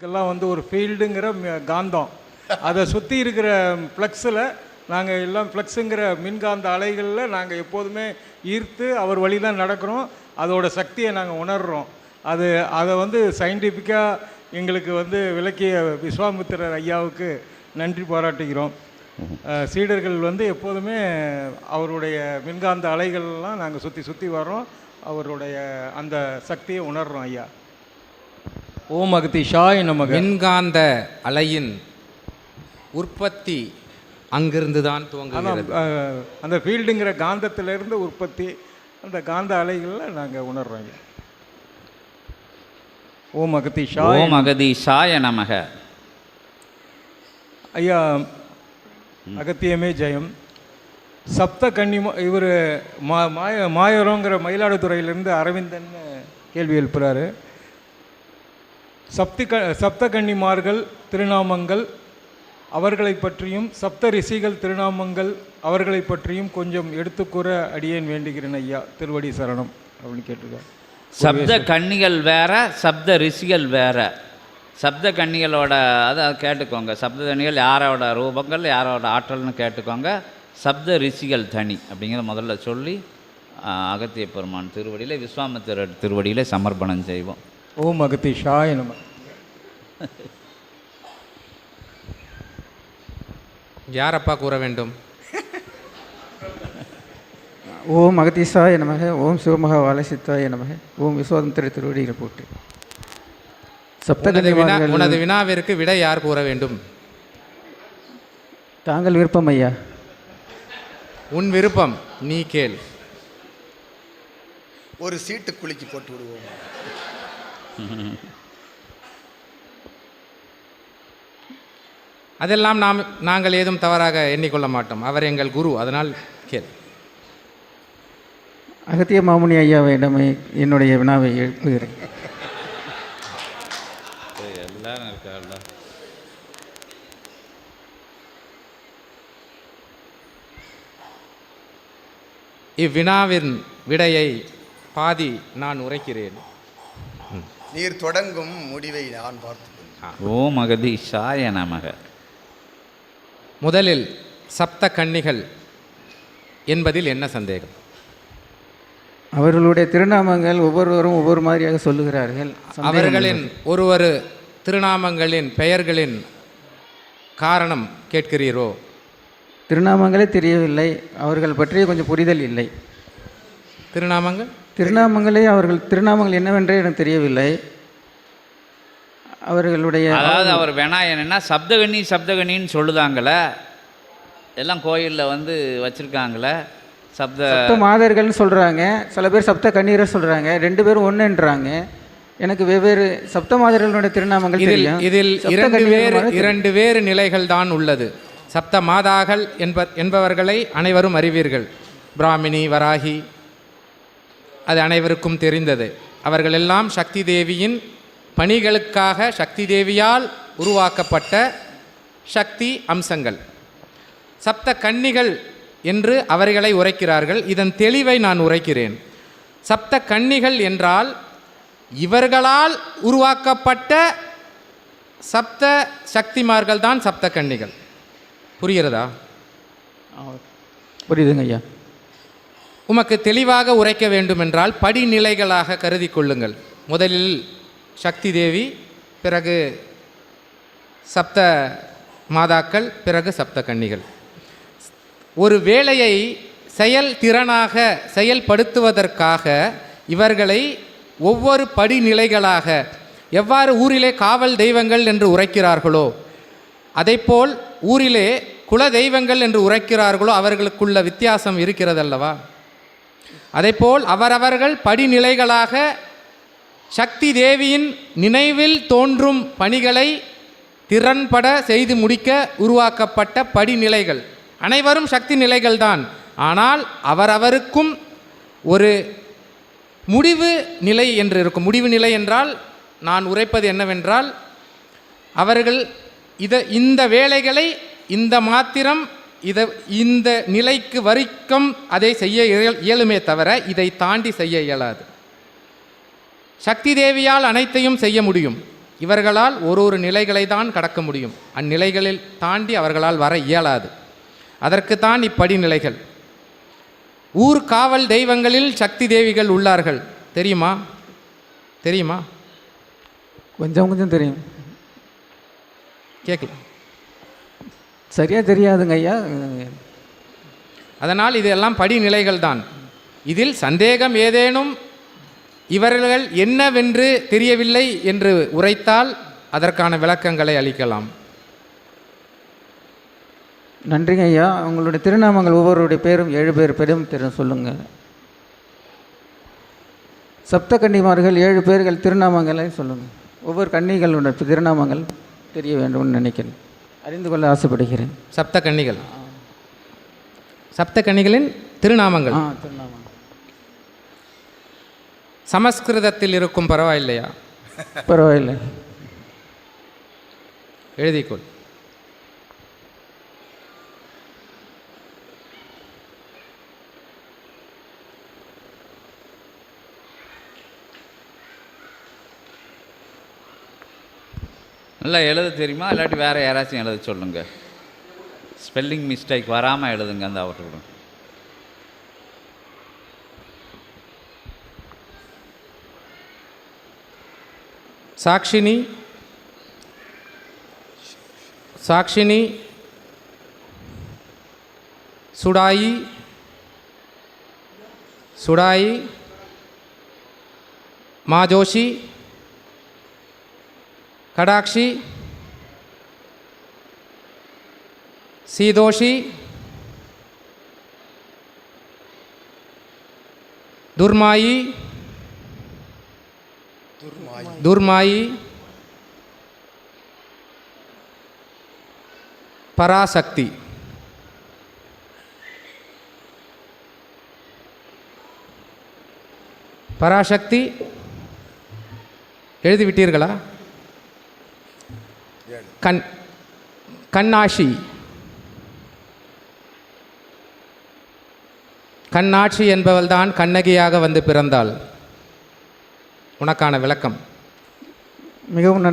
இதெல்லாம் வந்து ஒரு ஃபீல்டுங்கிற காந்தம். அதை சுற்றி இருக்கிற ஃப்ளக்ஸில் நாங்கள் எல்லாம் ஃப்ளக்ஸுங்கிற மின்காந்த அலைகளில் நாங்கள் எப்போதுமே ஈர்த்து அவர் வழி தான் நடக்கிறோம். அதோட சக்தியை நாங்கள் உணர்கிறோம் அது அதை வந்து சயின்டிஃபிக்காக எங்களுக்கு வந்து விளக்கிய விஸ்வாமித்திரர் ஐயாவுக்கு நன்றி பாராட்டுகிறோம். சீடர்கள் வந்து எப்போதுமே அவருடைய மின்காந்த அலைகள்லாம் நாங்கள் சுற்றி சுற்றி வர்றோம். அவருடைய அந்த சக்தியை உணர்கிறோம் ஐயா. ஓம் அகதி ஷாய் நமக. மின்காந்த அலையின் உற்பத்தி அங்கிருந்து தான் துவங்குகிறது. அந்த ஃபீல்டுங்கிற காந்தத்திலிருந்து உற்பத்தி அந்த காந்த அலைகளில் நாங்கள் உணர்றோம் ஐயா ஓம் அகதி ஷாய் ஓம் அகதீஷாய நமக. ஐயா அகத்தியமே ஜெயம். சப்த கன்னி இவர் மா மாய மாயரோங்கிற மயிலாடுதுறையிலேருந்து அரவிந்தன் கேள்வி எழுப்புறாரு. சப்தி க சப்த கன்னிமார்கள் திருநாமங்கள் அவர்களை பற்றியும் சப்த ரிஷிகள் திருநாமங்கள் அவர்களை பற்றியும் கொஞ்சம் எடுத்துக்கூற அடியேன் வேண்டுகிறேன் ஐயா. திருவடி சரணம் அப்படின்னு கேட்டிருக்காரு. சப்த கன்னிகள் வேற சப்த ரிஷிகள் வேற. சப்த கன்னிகளோட அதை கேட்டுக்கோங்க. சப்த கன்னிகள் யாரோட ரூபங்கள் யாரோட ஆற்றல்னு கேட்டுக்கோங்க. சப்த ரிஷிகள் தனி அப்படிங்கிறத முதல்ல சொல்லி அகத்திய பெருமான் திருவடியில் விஸ்வாமித்திர திருவடியில் சமர்ப்பணம் செய்வோம். ஓம் அகதி ஷாய் நம. யாரப்பா கூற வேண்டும்? ஓம் அகதீசாய நமக ஓம் சிவமகா வாலசித்தாய நமக ஓம் விஸ்வாதந்திர திருவடியில் போட்டு. சப்தகன்னிமார்கள் உனது வினாவிற்கு விடை யார் கூற வேண்டும்? தாங்கள் விருப்பம் ஐயா. உன் விருப்பம் நீ கேள். ஒரு சீட்டு குலுக்கி போட்டு விடுவோம். அதெல்லாம் நாம் நாங்கள் ஏதும் தவறாக எண்ணிக்கொள்ள மாட்டோம். அவர் எங்கள் குரு அதனால் கேள். அகத்திய மாமுனி ஐயாவிடம் என்னுடைய வினாவை எழுப்புகிறேன். எல்லாரும் இவ்வினாவின் விடையை பாதி நான் உரைக்கிறேன். நீர் தொடங்கும் முடிவை நான் பார்த்து ஓம் அகதீஷாய நமக. முதலில் சப்த கன்னிகள் என்பதில் என்ன சந்தேகம்? அவர்களுடைய திருநாமங்கள் ஒவ்வொருவரும் ஒவ்வொரு மாதிரியாக சொல்லுகிறார்கள். அவர்களின் உள்ளது. ஒரு ஒரு திருநாமங்களின் பெயர்களின் காரணம் கேட்கிறீரோ? திருநாமங்களே தெரியவில்லை. அவர்கள் பற்றிய கொஞ்சம் புரிதல் இல்லை. திருநாமங்கள்? திருநாமங்களே அவர்கள் திருநாமங்கள் என்னவென்றே எனக்கு தெரியவில்லை. அவர்களுடைய அதாவது அவர் வேணா என்னன்னா சப்தகனி சப்தகனின்னு சொல்லுதாங்களே எல்லாம் கோயிலில் வந்து வச்சுருக்காங்களே சப்த சப்த மாதர்கள்னு சொல்கிறாங்க சில பேர் சப்த கண்ணீரை சொல்கிறாங்க ரெண்டு பேரும் ஒன்றுன்றாங்க எனக்கு வெவ்வேறு சப்த மாதர்களுடைய திருநாமங்கள் இதில் இதில் இரண்டு வேறு. இரண்டு வேறு நிலைகள் தான் உள்ளது. சப்த மாதாகள் என்ப என்பவர்களை அனைவரும் அறிவீர்கள். பிராமினி வராகி அது அனைவருக்கும் தெரிந்தது. அவர்கள் எல்லாம் சக்தி தேவியின் பணிகளுக்காக சக்தி தேவியால் உருவாக்கப்பட்ட சக்தி அம்சங்கள். சப்த கன்னிகள் என்று அவர்களை உரைக்கிறார்கள். இதன் தெளிவை நான் உரைக்கிறேன். சப்த கன்னிகள் என்றால் இவர்களால் உருவாக்கப்பட்ட சப்த சக்திமார்கள் தான் சப்த கன்னிகள். புரிகிறதா? புரியுதுங்க ஐயா. உமக்கு தெளிவாக உரைக்க வேண்டுமென்றால் படிநிலைகளாக கருதி கொள்ளுங்கள். முதலில் சக்தி தேவி பிறகு சப்த மாதாக்கள் பிறகு சப்த கன்னிகள். ஒரு வேலையை செயல் திறனாக செயல்படுத்துவதற்காக இவர்களை ஒவ்வொரு படிநிலைகளாக எவ்வாறு ஊரிலே காவல் தெய்வங்கள் என்று உரைக்கிறார்களோ அதைப்போல் ஊரிலே குல தெய்வங்கள் என்று உரைக்கிறார்களோ அவர்களுக்குள்ள வித்தியாசம் இருக்கிறதல்லவா? அதைப்போல் அவரவர்கள் படிநிலைகளாக சக்தி தேவியின் நினைவில் தோன்றும் பணிகளை திறன்பட செய்து முடிக்க உருவாக்கப்பட்ட படிநிலைகள். அனைவரும் சக்தி நிலைகள்தான். ஆனால் அவரவருக்கும் ஒரு முடிவு நிலை என்று இருக்கும். முடிவு நிலை என்றால் நான் உரைப்பது என்னவென்றால் அவர்கள் இத இந்த வேலைகளை இந்த மாத்திரம் இத இந்த நிலைக்கு வரைக்கும் அதை செய்ய இயல்- இயலுமே தவிர இதை தாண்டி செய்ய இயலாது. சக்தி தேவியால் அனைத்தையும் செய்ய முடியும். இவர்களால் ஒரு ஒரு நிலைகளை தான் கடக்க முடியும். அந்நிலைகளில் தாண்டி அவர்களால் வர இயலாது. அதற்குத்தான் இப்படிநிலைகள். ஊர் காவல் தெய்வங்களில் சக்தி தேவிகள் உள்ளார்கள். தெரியுமா? தெரியுமா? கொஞ்சம் கொஞ்சம் தெரியும். கேட்கலாம். சரியாக தெரியாதுங்க ஐயா. அதனால் இதெல்லாம் படிநிலைகள் தான் இதில் சந்தேகம் ஏதேனும் இவர்கள் என்னவென்று தெரியவில்லை என்று உரைத்தால் அதற்கான விளக்கங்களை அளிக்கலாம். நன்றிங்க ஐயா. உங்களுடைய திருநாமங்கள் ஒவ்வொருடைய பேரும் ஏழு பேர் பேரும் தெரியும் சொல்லுங்கள் சப்த கன்னிமார்கள் ஏழு பேர்கள் திருநாமங்களை சொல்லுங்கள் ஒவ்வொரு கன்னிகளுடைய திருநாமங்கள் தெரிய வேண்டும்னு நினைக்கிறேன். அறிந்து கொள்ள ஆசைப்படுகிறேன். சப்த கன்னிகள். சப்த கன்னிகளின் திருநாமங்கள். சமஸ்கிருதத்தில் இருக்கும் பரவாயில்லையா? பரவாயில்லை. எழுதிக்கொள். நல்லா எழுத தெரியுமா? இல்லாட்டி வேறு யாராச்சும் எழுத சொல்லுங்க. ஸ்பெல்லிங் மிஸ்டேக் வராமல் எழுதுங்க அந்த அவர்கிட்ட சாக்ஷினி. சாக்ஷினி. சுடாயி. சுடாயி. மா ஜோஷி கடாக்ஷி சீதோஷி துர்மாயி துர்மாயி பராசக்தி. பராசக்தி எழுதிவிட்டீர்களா? கண் கண்ணாஷி. கண்ணாட்சி என்பவள்தான் கண்ணகியாக வந்து பிறந்தாள். உனக்கான விளக்கம். மிகவும் நன்றி